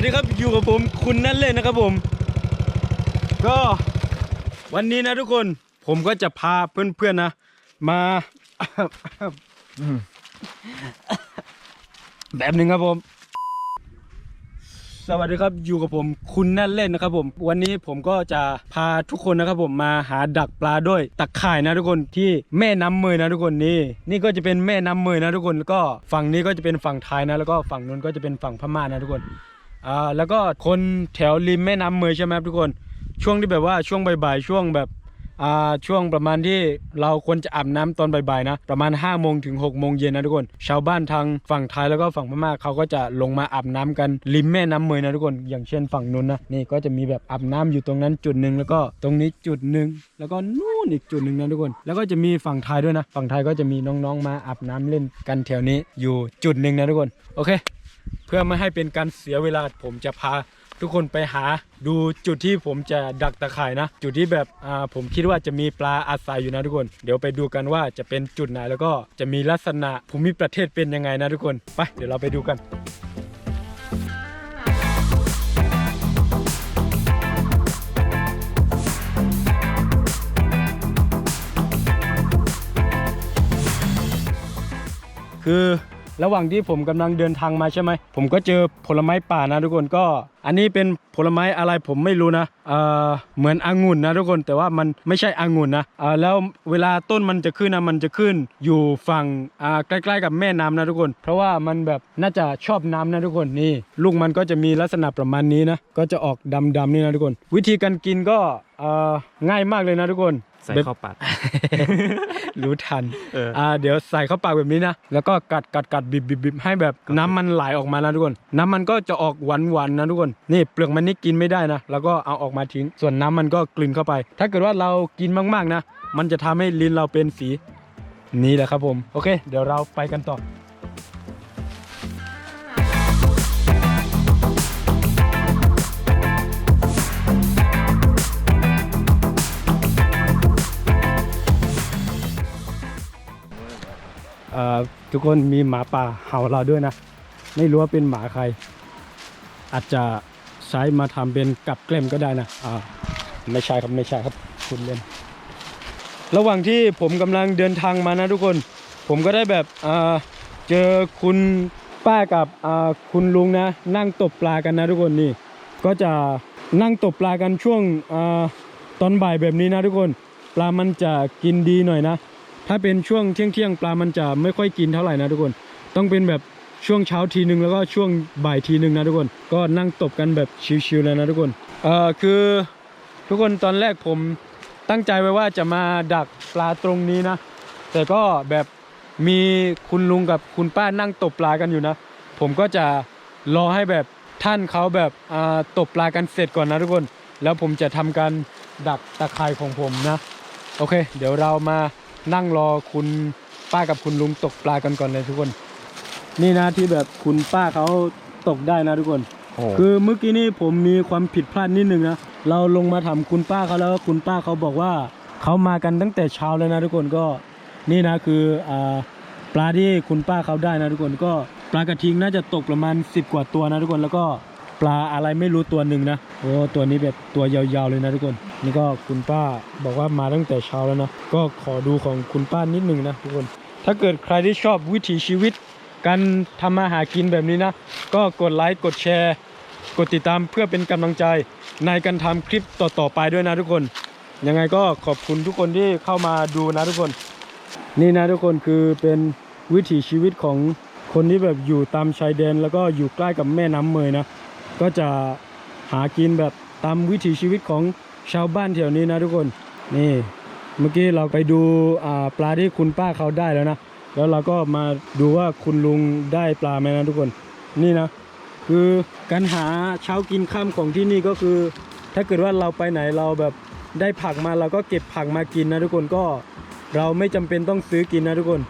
วัสดีครับอยู่กับผมคุณนั่นเล่นนะครับผม ก็วันนี้นะทุกคนผมก็จะพาเพื่อนๆนะ มา แบบหนึ่งครับผม สวัสดีครับอยู่กับผมคุณนั่นเล่นนะครับผม วันนี้ผมก็จะพาทุกคนนะครับผมมาหาดักปลาด้วยตะข่ายนะทุกคนที่แม่น้ำเมยนะทุกคนนี่นี่ก็จะเป็นแม่น้ำเมยนะทุกคนแล้วก็ฝั่งนี้ก็จะเป็นฝั่งไทยนะ แล้วก็ฝั่งนู้นก็จะเป็นฝั่งพม่านะทุกคน อ่าแล้วก็คนแถวริมแม่น้ำเมยใช่ไหมครับทุกคนช่วงที่แบบว่าช่วงบ่ายๆช่วงแบบอ่าช่วงประมาณที่เราควรจะอาบน้ำตอนบ่ายๆนะ ประมาณ5้าโมงถึง6กโมงเย็นนะทุกคน ชาวบ้านทางฝั่งไทยแล้วก็ฝั่งพม่าเขาก็จะลงมาอาบน้ำกันริมแม่น้ำเมยนะทุกคน อย่างเช่นฝั่งนู้นนะนี่ก็จะมีแบบอาบน้ำอยู่ตรงนั้นจุดหนึ่งแล้วก็ตรงนี้จุดหนึ่งแล้วก็นู่นอีกจุดหนึ่งนะทุกคน แล้วก็จะมีฝั่งไทยด้วยนะ ฝั่งไทยก็จะมีน้องๆมาอาบน้ำเล่นกันแถวนี้อยู่จุดหนึ่งนะทุกคนโอเค เพื่อไม่ให้เป็นการเสียเวลาผมจะพาทุกคนไปหาดูจุดที่ผมจะดักตะข่ายนะ จุดที่แบบอ่าผมคิดว่าจะมีปลาอาศัยอยู่นะทุกคน เดี๋ยวไปดูกันว่าจะเป็นจุดไหนแล้วก็จะมีลักษณะภูมิประเทศเป็นยังไงนะทุกคนไปเดี๋ยวเราไปดูกันคือ ระหว่างที่ผมกำลังเดินทางมาใช่ไหม ผมก็เจอผลไม้ป่านะทุกคนก็ อันนี้เป็นผลไม้อะไรผมไม่รู้นะเอ่อเหมือนองุ่นนะทุกคนแต่ว่ามันไม่ใช่องุ่นนะเอ่อแล้วเวลาต้นมันจะขึ้นนะมันจะขึ้นอยู่ฝั่งอ่าใกล้ๆกับแม่น้ำนะทุกคน เพราะว่ามันแบบน่าจะชอบน้ำนะทุกคนนี่ ลูกมันก็จะมีลักษณะประมาณนี้นะก็จะออกดำๆนี่นะทุกคน วิธีการกินก็เอ่อง่ายมากเลยนะทุกคน ใส่เข้าปากรู้ทันเอออ่าเดี๋ยวใส่เข้าปากแบบนี้นะ แล้วก็กัดกัดกัดบีบบีบบีบให้แบบน้ำมันไหลออกมานะทุกคน น้ำมันก็จะออกหวานหวานๆนะทุกคน นี่เปลือกมันนี่กินไม่ได้นะ แล้วก็เอาออกมาทิ้ง ส่วนน้ำมันก็กลืนเข้าไป ถ้าเกิดว่าเรากินมากๆนะ มันจะทำให้ลิ้นเราเป็นสีนี่แหละครับผม โอเค เดี๋ยวเราไปกันต่อ ทุกคนมีหมาป่าเห่าเราด้วยนะ ไม่รู้ว่าเป็นหมาใคร อาจจะใช้มาทำเป็นกับแกล้มก็ได้นะอ่าไม่ใช่ครับไม่ใช่ครับคุณเล่น ระหว่างที่ผมกำลังเดินทางมานะทุกคน ผมก็ได้แบบอ่าเจอคุณป้ากับอ่าคุณลุงนะ นั่งตกปลากันนะทุกคนนี่ ก็จะนั่งตกปลากันช่วงอาตอนบ่ายแบบนี้นะทุกคน ปลามันจะกินดีหน่อยนะ ถ้าเป็นช่วงเที่ยงเที่ยงๆปลามันจะไม่ค่อยกินเท่าไหร่นะทุกคน ต้องเป็นแบบช่วงเช้าทีหนึ่งแล้วก็ช่วงบ่ายทีหนึ่งนะทุกคน ก็นั่งตบกันแบบชิวๆเลยนะทุกคนเอ่อคือทุกคนตอนแรกผมตั้งใจไว้ว่าจะมาดักปลาตรงนี้นะ แต่ก็แบบมีคุณลุงกับคุณป้านั่งตบปลากันอยู่นะ ผมก็จะรอให้แบบท่านเขาแบบตบปลากันเสร็จก่อนนะทุกคน แล้วผมจะทำการดักตะข่ายของผมนะ โอเค เดี๋ยวเรามา นั่งรอคุณป้ากับคุณลุงตกปลากันก่อนเลยทุกคน นี่นะที่แบบคุณป้าเขาตกได้นะทุกคน โอ้คือเมื่อกี้นี่ผมมีความผิดพลาดนิดนึงนะ เราลงมาถามคุณป้าเขาแล้วคุณป้าเขาบอกว่าเขามากันตั้งแต่เช้าเลยนะทุกคนก็นี่นะคืออ่าปลาที่คุณป้าเขาได้นะทุกคนก็ปลากระทิงน่าจะตกประมาณ 10 กว่าตัวนะทุกคนแล้วก็ปลาอะไรไม่รู้ตัวหนึ่งนะโอ้ตัวนี้แบบตัวยาวๆเลยนะทุกคน นี่ก็คุณป้าบอกว่ามาตั้งแต่เช้าแล้วนะ ก็ขอดูของคุณป้านิดนึงนะทุกคน ถ้าเกิดใครที่ชอบวิถีชีวิต การทำมาหากินแบบนี้นะ ก็กดไลค์กดแชร์ กดติดตามเพื่อเป็นกำลังใจ ในการทำคลิปต่อๆไปด้วยนะทุกคน ยังไงก็ขอบคุณทุกคนที่เข้ามาดูนะทุกคน นี่นะทุกคนคือเป็นวิถีชีวิตของคนที่แบบอยู่ตามชายแดน แล้วก็อยู่ใกล้กับแม่น้ำเมยนะ ก็จะหากินแบบตามวิถีชีวิตของ ชาวบ้านแถวนี้นะทุกคนนี่เมื่อกี้เราไปดูปลาที่คุณป้าเขาได้แล้วนะ แล้วเราก็มาดูว่าคุณลุงได้ปลาไหมนะทุกคน นี่นะ คือการหาเช้ากินข้ามของที่นี่ก็คือ ถ้าเกิดว่าเราไปไหนเราแบบได้ผักมาเราก็เก็บผักมากินนะทุกคนก็เราไม่จำเป็นต้องซื้อกินนะทุกคน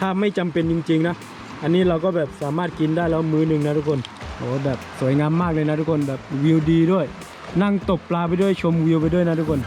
ถ้าไม่จำเป็นจริง ๆนะ อันนี้เราก็แบบสามารถกินได้แล้วมื้อหนึ่งนะทุกคนโอ้แบบสวยงามมากเลยนะทุกคนแบบวิวดีด้วย นั่งตกปลาไปด้วยชมวิวไปด้วยนะทุกคน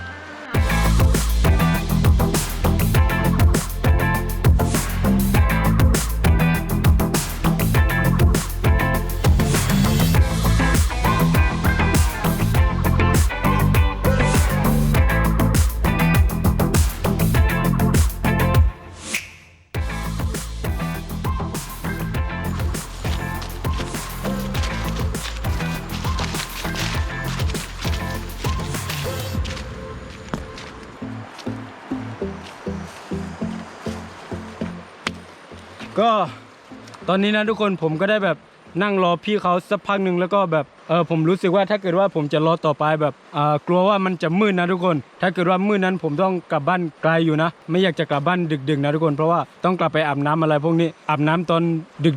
อนนี้นะทุกคนผมก็ได้แบบนั่งรอพี่เขาสักพักหนึ่งแล้วก็แบบเออผมรู้สึกว่าถ้าเกิดว่าผมจะรอต่อไปแบบอ่ากลัวว่ามันจะมืดนะทุกคน ถ้าเกิดว่ามืดนั้นผมต้องกลับบ้านไกลอยู่นะ ไม่อยากจะกลับบ้านดึกๆนะทุกคน เพราะว่าต้องกลับไปอาบน้ำอะไรพวกนี้อาบน้ำตอน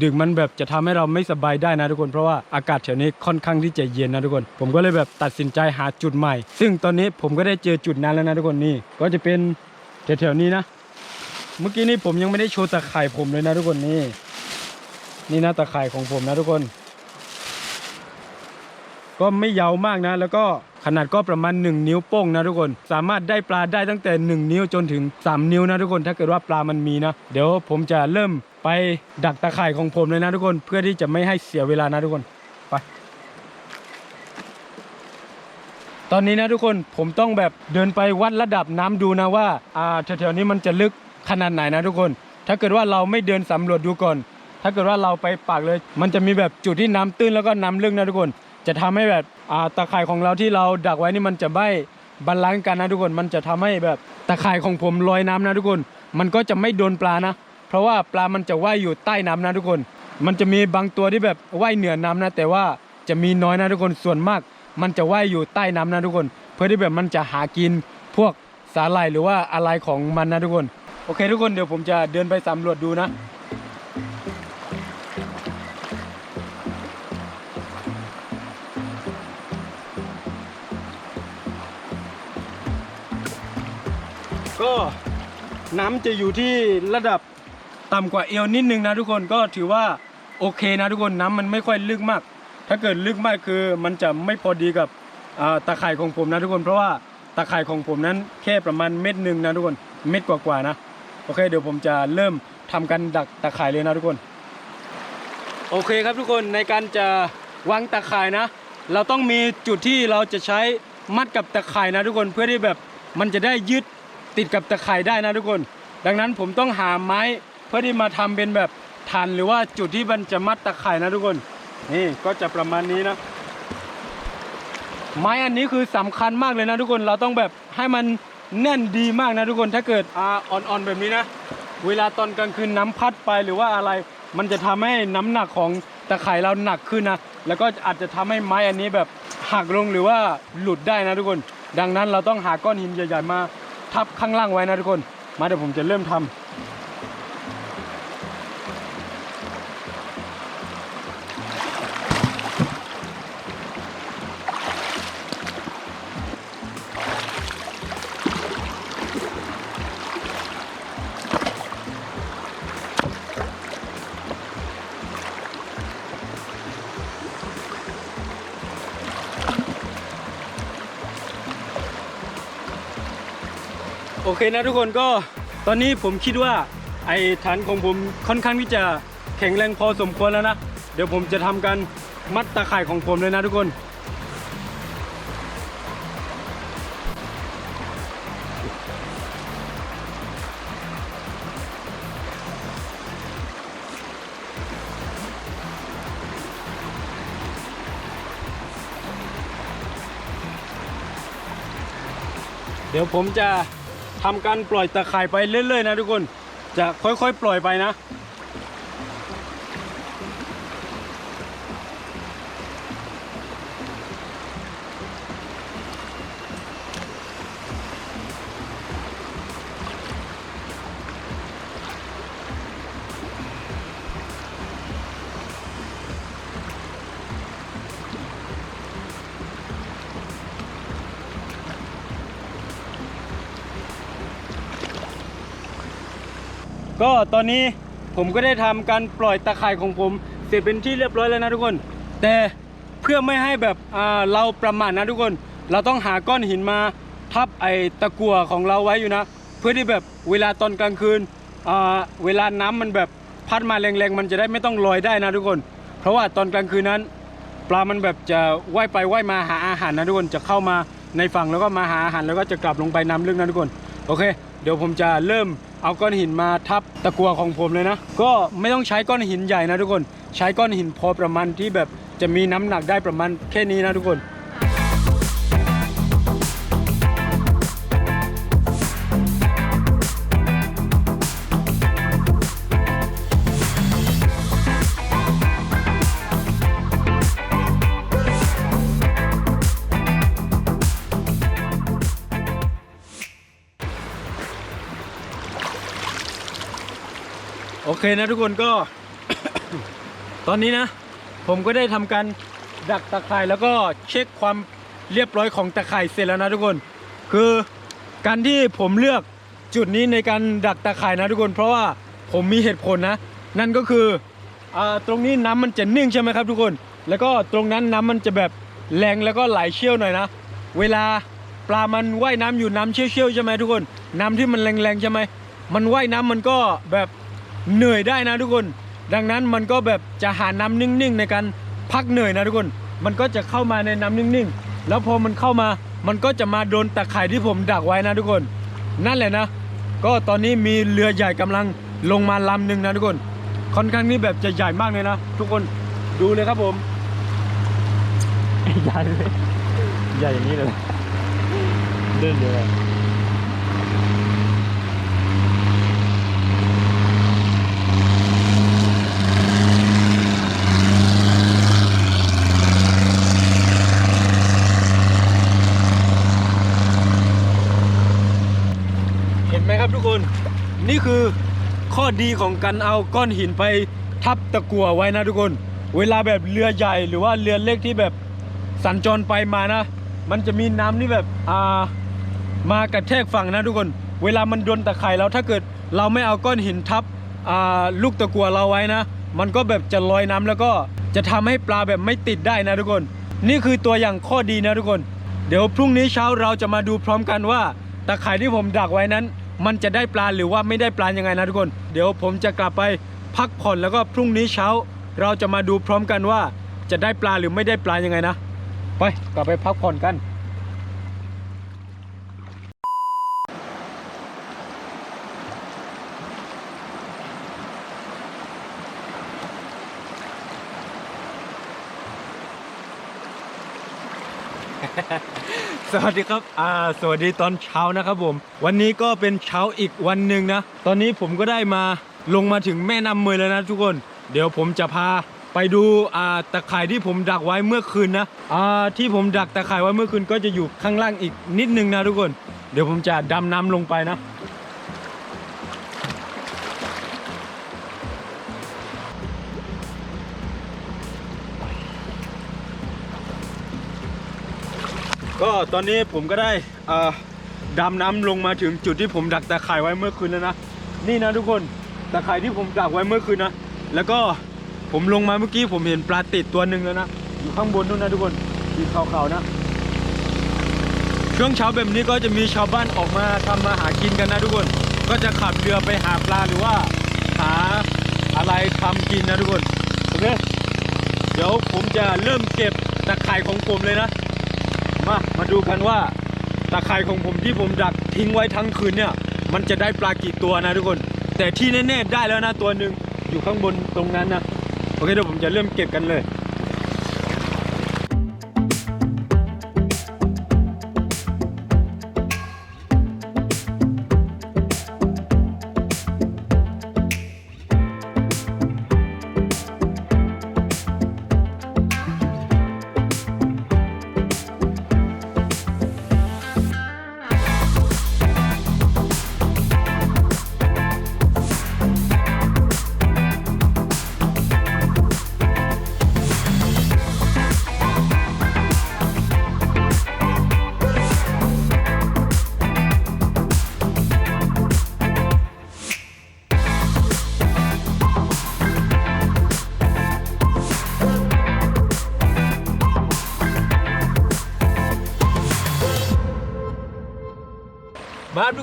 ดึกๆ มันแบบจะทำให้เราไม่สบายได้นะทุกคน เพราะว่าอากาศแถวนี้ค่อนข้างที่จะเย็นนะทุกคน ผมก็เลยแบบตัดสินใจหาจุดใหม่ ซึ่งตอนนี้ผมก็ได้เจอจุดนั้นแล้วนะทุกคนนี่ก็จะเป็นแถวๆนี้นะ เมื่อกี้นี้ผมยังไม่ได้โชว์ตะข่ายผมเลยนะทุกคนนี่ นี่นะตะข่ายของผมนะทุกคน ก็ไม่ยาวมากนะ แล้วก็ขนาดก็ประมาณ 1 นิ้วโป้งนะทุกคน สามารถได้ปลาได้ตั้งแต่ 1 นิ้วจนถึง 3 นิ้วนะทุกคน ถ้าเกิดว่าปลามันมีนะ เดี๋ยวผมจะเริ่มไปดักตะข่ายของผมเลยนะทุกคน เพื่อที่จะไม่ให้เสียเวลานะทุกคน ไป ตอนนี้นะทุกคน ผมต้องแบบเดินไปวัดระดับน้ำดูนะว่า อ่าแถวๆนี้มันจะลึกขนาดไหนนะทุกคน ถ้าเกิดว่าเราไม่เดินสำรวจดูก่อน ถ้าเกิดว่าเราไปปากเลย มันจะมีแบบจุดที่น้ำตื้นแล้วก็น้ำลึกนะทุกคน จะทำให้แบบอ่าตะข่ายของเราที่เราดักไว้นี่มันจะไม่บาลานซ์กันนะทุกคน มันจะทำให้แบบตะข่ายของผมลอยน้ำนะทุกคน มันก็จะไม่โดนปลานะ เพราะว่าปลามันจะว่ายอยู่ใต้น้ำนะทุกคน มันจะมีบางตัวที่แบบว่ายเหนือน้ำนะ แต่ว่าจะมีน้อยนะทุกคน ส่วนมาก มันจะว่ายอยู่ใต้น้ำนะทุกคน เพื่อที่แบบมันจะหากินพวกสาหร่ายหรือว่าอะไรของมันนะทุกคน โอเคทุกคนเดี๋ยวผมจะเดินไปสำรวจดูนะ ก็น้ำจะอยู่ที่ระดับต่ำกว่าเอวนิดนึงนะทุกคนก็ถือว่าโอเคนะทุกคนน้ำมันไม่ค่อยลึกมาก ถ้าเกิดลึกมากคือมันจะไม่พอดีกับอ่าตะข่ายของผมนะทุกคนเพราะว่าตะข่ายของผมนั้นแค่ประมาณเม็ดหนึ่งนะทุกคนเม็ดกว่าๆนะโอเคเดี๋ยวผมจะเริ่มทำการดักตะข่ายเลยนะทุกคน โอเคครับทุกคนในการจะวางตะข่ายนะ เราต้องมีจุดที่เราจะใช้มัดกับตะข่ายนะทุกคนเพื่อที่แบบมันจะได้ยึด ติดกับตะข่ายได้นะทุกคน ดังนั้นผมต้องหาไม้เพื่อที่มาทำเป็นแบบฐานหรือว่าจุดที่มันจะมัดตะข่ายนะทุกคน นี่ก็จะประมาณนี้นะ ไม้อันนี้คือสำคัญมากเลยนะทุกคนเราต้องแบบให้มันแน่นดีมากนะทุกคนถ้าเกิดอ่อ่อนๆแบบนี้นะ เวลาตอนกลางคืนน้ำพัดไปหรือว่าอะไร มันจะทำให้น้ำหนักของตะข่ายเราหนักขึ้นนะแล้วก็อาจจะทำให้ไม้อันนี้แบบหักลงหรือว่าหลุดได้นะทุกคน ดังนั้นเราต้องหาก้อนหินใหญ่ๆมา ทับข้างล่างไว้นะทุกคน มาเดี๋ยวผมจะเริ่มทำ เคนะทุกคนก็ตอนนี้ผมคิดว่าไอ้ฐานของผมค่อนข้างที่จะแข็งแรงพอสมควรแล้วนะ เดี๋ยวผมจะทำการมัดตาข่ายของผมเลยนะทุกคนเดี๋ยวผมจะ ทำการปล่อยตะข่ายไปเรื่อยๆนะทุกคน จะค่อยๆ ปล่อยไปนะ ก็ตอนนี้ผมก็ได้ทำการปล่อยตะข่ายของผมเสร็จเป็นที่เรียบร้อยแล้วนะทุกคน แต่เพื่อไม่ให้แบบเราประมาทนะทุกคน เราต้องหาก้อนหินมาทับไอ้ตะกั่วของเราไว้อยู่นะ เพื่อที่แบบเวลาตอนกลางคืนเวลาน้ำมันแบบพัดมาแรงๆ มันจะได้ไม่ต้องลอยได้นะทุกคน เพราะว่าตอนกลางคืนนั้น ปลามันแบบจะว่ายไปว่ายมาหาอาหารนะทุกคนจะเข้ามาในฝั่งแล้วก็มาหาอาหารแล้วก็จะกลับลงไปน้ำลึกนะทุกคนโอเค เดี๋ยวผมจะเริ่ม เอาก้อนหินมาทับตะกัวของผมเลยนะ ก็ไม่ต้องใช้ก้อนหินใหญ่นะทุกคน ใช้ก้อนหินพอประมาณที่แบบจะมีน้ำหนักได้ประมาณแค่นี้นะทุกคน โอเคนะทุกคนก็ ตอนนี้นะ ผมก็ได้ทำการดักตะข่ายแล้วก็เช็คความเรียบร้อยของตะข่ายเสร็จแล้วนะทุกคน คือการที่ผมเลือกจุดนี้ในการดักตะข่ายนะทุกคน เพราะว่าผมมีเหตุผลนะ นั่นก็คืออตรงนี้น้ำมันจะนิ่งใช่ไหมครับทุกคน แล้วก็ตรงนั้นน้ำมันจะแบบแรงแล้วก็ไหลเชี่ยวหน่อยนะ เวลาปลามันว่ายน้ำอยู่น้ำเชี่ยวๆใช่ไหมทุกคน น้ำที่มันแรงๆใช่ไหมมันว่ายน้ำมันก็แบบ เหนื่อยได้นะทุกคน ดังนั้นมันก็แบบจะหาน้ำนิ่งๆ ในการพักเหนื่อยนะทุกคน มันก็จะเข้ามาในน้ำนิ่งๆ แล้วพอมันเข้ามา มันก็จะมาโดนตะข่ายที่ผมดักไว้นะทุกคน นั่นแหละนะ ก็ตอนนี้มีเรือใหญ่กำลังลงมาลำหนึ่งนะทุกคน ค่อนข้างนี้แบบจะใหญ่มากเลยนะทุกคน ดูเลยครับผม ใหญ่เลย ใหญ่อย่างนี้เลยเดินเลยอะ เห็นไหมครับทุกคน นี่คือข้อดีของการเอาก้อนหินไปทับตะกั่วไว้นะทุกคน เวลาแบบเรือใหญ่หรือว่าเรือเล็กที่แบบสัญจรไปมานะ มันจะมีน้ำที่แบบอ่ามากระแทกฝั่งนะทุกคน เวลามันโดนตะไคร่แล้วถ้าเกิดเราไม่เอาก้อนหินทับอ่าลูกตะกั่วเราไว้นะ มันก็แบบจะลอยน้ำแล้วก็จะทำให้ปลาแบบไม่ติดได้นะทุกคน นี่คือตัวอย่างข้อดีนะทุกคน เดี๋ยวพรุ่งนี้เช้าเราจะมาดูพร้อมกันว่าตะข่ายที่ผมดักไว้นั้น มันจะได้ปลาหรือว่าไม่ได้ปลายังไงนะทุกคน เดี๋ยวผมจะกลับไปพักผ่อนแล้วก็พรุ่งนี้เช้า เราจะมาดูพร้อมกันว่าจะได้ปลาหรือไม่ได้ปลายังไงนะ ไปกลับไปพักผ่อนกัน สวัสดีครับ อ่า สวัสดีตอนเช้านะครับผม วันนี้ก็เป็นเช้าอีกวันหนึ่งนะ ตอนนี้ผมก็ได้มาลงมาถึงแม่น้ำเมยแล้วนะทุกคน เดี๋ยวผมจะพาไปดู อ่า ตะข่ายที่ผมดักไว้เมื่อคืนนะ อ่า ที่ผมดักตะข่ายไว้เมื่อคืนก็จะอยู่ข้างล่างอีกนิดนึงนะทุกคน เดี๋ยวผมจะดำน้ำลงไปนะ ตอนนี้ผมก็ได้ดำน้ำลงมาถึงจุดที่ผมดักตะข่ายไว้เมื่อคืนแล้วนะ นี่นะทุกคนตะข่ายที่ผมดักไว้เมื่อคืนนะ แล้วก็ผมลงมาเมื่อกี้ผมเห็นปลาติดตัวหนึ่งแล้วนะอยู่ข้างบนนู่นนะทุกคนสีขาวๆนะ ช่วงเช้าแบบนี้ก็จะมีชาวบ้านออกมาทำมาหากินกันนะทุกคน ก็จะขับเรือไปหาปลาหรือว่า หาอะไรทำกินนะทุกคนโอเคเดี๋ยวผมจะเริ่มเก็บตะข่ายของผมเลยนะ มามาดูกันว่าตะข่ายของผมที่ผมดักทิ้งไว้ทั้งคืนเนี่ย มันจะได้ปลากี่ตัวนะทุกคน แต่ที่แน่ๆได้แล้วนะตัวหนึ่งอยู่ข้างบนตรงนั้นนะ โอเคเดี๋ยวผมจะเริ่มเก็บกันเลย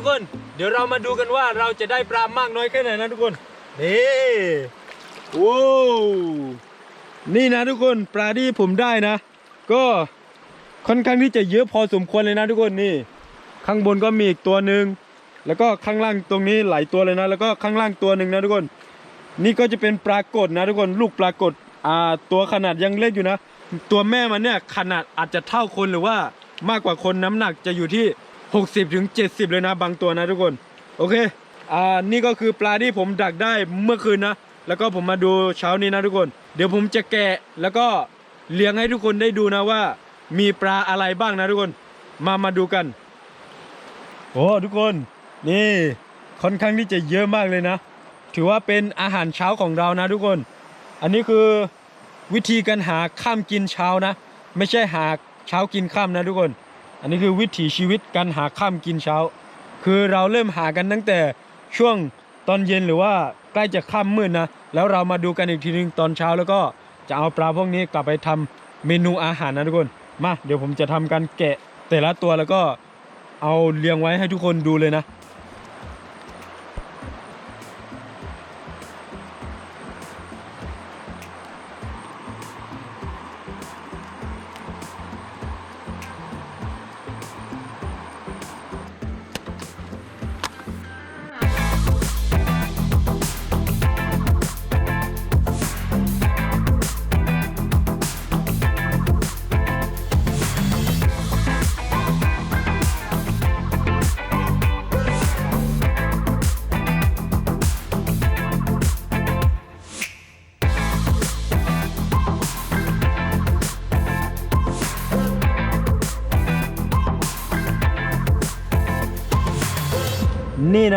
ทุกคน เดี๋ยวเรามาดูกันว่าเราจะได้ปลามากน้อยแค่ไหนนะทุกคนนี่โว้วนี่นะทุกคนปลาที่ผมได้นะ ก็ค่อนข้างที่จะเยอะพอสมควรเลยนะทุกคนนี่ ข้างบนก็มีอีกตัวหนึ่งแล้วก็ข้างล่างตรงนี้หลายตัวเลยนะ แล้วก็ข้างล่างตัวหนึ่งนะทุกคน นี่ก็จะเป็นปลากดนะทุกคนลูกปลากดอ่าตัวขนาดยังเล็กอยู่นะ ตัวแม่มันเนี่ยขนาดอาจจะเท่าคนหรือว่ามากกว่าคนน้ำหนักจะอยู่ที่ 60ถึง70 เลยนะบางตัวนะทุกคน โอเค อ่า นี่ก็คือปลาที่ผมดักได้เมื่อคืนนะ แล้วก็ผมมาดูเช้านี้นะทุกคน เดี๋ยวผมจะแกะแล้วก็เลี้ยงให้ทุกคนได้ดูนะว่า มีปลาอะไรบ้างนะทุกคน มามาดูกัน โอ้ทุกคน นี่ค่อนข้างที่จะเยอะมากเลยนะ ถือว่าเป็นอาหารเช้าของเรานะทุกคน อันนี้คือวิธีการหาข้ามกินเช้านะ ไม่ใช่หาเช้ากินข้ามนะทุกคน อันนี้คือวิถีชีวิตการหาข้ามกินเช้า คือเราเริ่มหากันตั้งแต่ช่วงตอนเย็นหรือว่าใกล้จะค่ำมืดนะ แล้วเรามาดูกันอีกทีนึงตอนเช้าแล้วก็จะเอาปลาพวกนี้กลับไปทำเมนูอาหารนะทุกคน มาเดี๋ยวผมจะทำการแกะแต่ละตัวแล้วก็เอาเรียงไว้ให้ทุกคนดูเลยนะ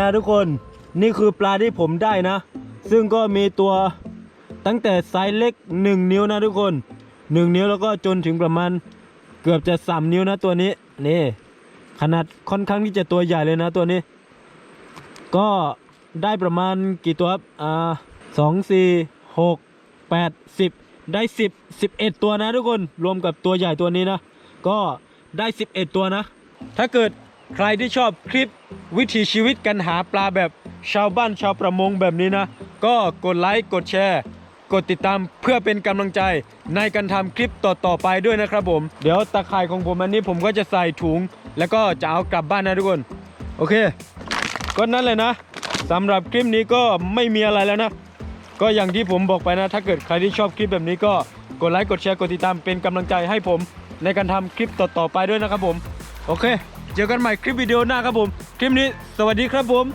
นี่นะทุกคนนี่คือปลาที่ผมได้นะ ซึ่งก็มีตัวตั้งแต่ไซส์เล็ก 1 นิ้วนะทุกคน 1 นิ้วแล้วก็จนถึงประมาณเกือบจะ3นิ้วนะตัวนี้นี่ขนาดค่อนข้างที่จะตัวใหญ่เลยนะตัวนี้ ก็ได้ประมาณกี่ตัวครับอ่าสองสี่หกแปดสิบได้สิบสิบเอ็ดตัวนะทุกคนรวมกับตัวใหญ่ตัวนี้นะ ก็ได้สิบเอ็ดตัวนะ ถ้าเกิด ใครที่ชอบคลิปวิถีชีวิตการหาปลาแบบชาวบ้านชาวประมงแบบนี้นะ ก็กดไลค์กดแชร์ กดติดตามเพื่อเป็นกำลังใจในการทำคลิปต่อๆไปด้วยนะครับผม เดี๋ยวตะข่ายของผมอันนี้ผมก็จะใส่ถุง แล้วก็จะเอากลับบ้านนะทุกคน โอเค ก็นั่นเลยนะสำหรับคลิปนี้ก็ไม่มีอะไรแล้วนะ ก็อย่างที่ผมบอกไปนะ ถ้าเกิดใครที่ชอบคลิปแบบนี้ก็กดไลค์กดแชร์กดติดตามเป็นกำลังใจให้ผมในการทำคลิปต่อๆไปด้วยนะครับผม โอเค เจอกันใหม่คลิปวิดีโอหน้าครับผม คลิปนี้ สวัสดีครับผม